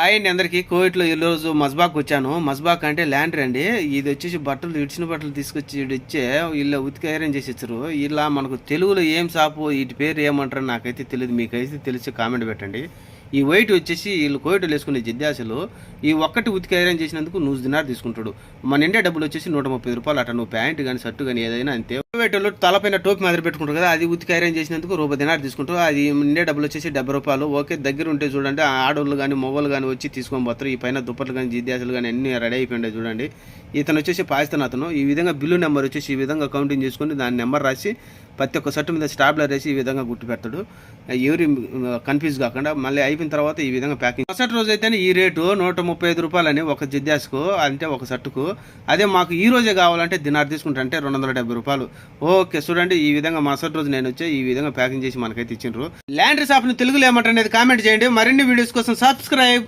Hi అండి అందరికీ కోవిట్లో ఈరోజు మస్బాక్ వచ్చాను. మస్బాక్ అంటే ల్యాండర్ అండి ఇది వచ్చేసి బట్టలు ఇడిచిన బట్టలు తీసుకొచ్చి ఇచ్చే వీళ్ళు ఉతికి ఐరన్ చేసి ఇచ్చారు. ఇలా మనకు తెలుగులో ఏం షాపు వీటి పేరు ఏమంటారో నాకైతే తెలియదు మీకైతే తెలిసి కామెంట్ పెట్టండి. ఈ వైట్ వచ్చేసి వీళ్ళు కోవిట్లో వేసుకునే జిద్దాసలు ఈ ఒక్కటి ఉతికి ఐరన్ చేసినందుకు నూరు దినార్ తీసుకుంటాడు. మన ఇండియా డబ్బులు వచ్చేసి నూట ముప్పై రూపాయలు అట. నువ్వు ప్యాంట్ కానీ షర్ట్ కానీ ఏదైనా అంతే. కోవిట్లో తలపైన టోపీ మాదిరి పెట్టుకుంటారు కదా అది ఉతికి ఐరన్ చేసినందుకు రూపాయి దినార్ తీసుకుంటారు. అది ఇండియా డబ్బులు వచ్చేసి డెబ్బై రూపాయలు. ఓకే దగ్గర ఉంటే చూడండి ఆ కానీ మొగోళ్ళు కానీ వచ్చి తీసుకొని పోతారు. ఈ పైన దుప్పట్లు కానీ జిద్దాసులు కానీ అన్ని రెడీ అయిపోయింది చూడండి. ఇతను వచ్చేసి పాకిస్తాన్ అతను. ఈ విధంగా బిల్లు నెంబర్ వచ్చేసి ఈ విధంగా కౌంటింగ్ చేసుకొని దాని నెంబర్ రాసి ప్రతి ఒక్క షర్టు మీద స్టాబ్లర్ వేసి ఈ విధంగా గుర్తు పెడతాడు ఎవరి కన్ఫ్యూజ్ కాకుండా మళ్ళీ అయిపోయిన తర్వాత ఈ విధంగా ప్యాకింగ్ మరుసటి రోజు అయితేనే ఈ రేటు నూట ముప్పై ఐదు రూపాయలని ఒక జిద్దాస్కు అంటే ఒక షర్టుకు. అదే మాకు ఈ రోజే కావాలంటే దినార్ తీసుకుంటా అంటే రెండు వందల డెబ్బై రూపాయలు. ఓకే చూడండి ఈ విధంగా మరుసటి రోజు నేను వచ్చి ఈ విధంగా ప్యాకింగ్ చేసి మనకైతే ఇచ్చిండ్రు. ల్యాండ్రీ షాప్ని తెలుగులో ఏమంటారు అనేది కామెంట్ చేయండి. మరిన్ని వీడియోస్ కోసం సబ్స్క్రైబ్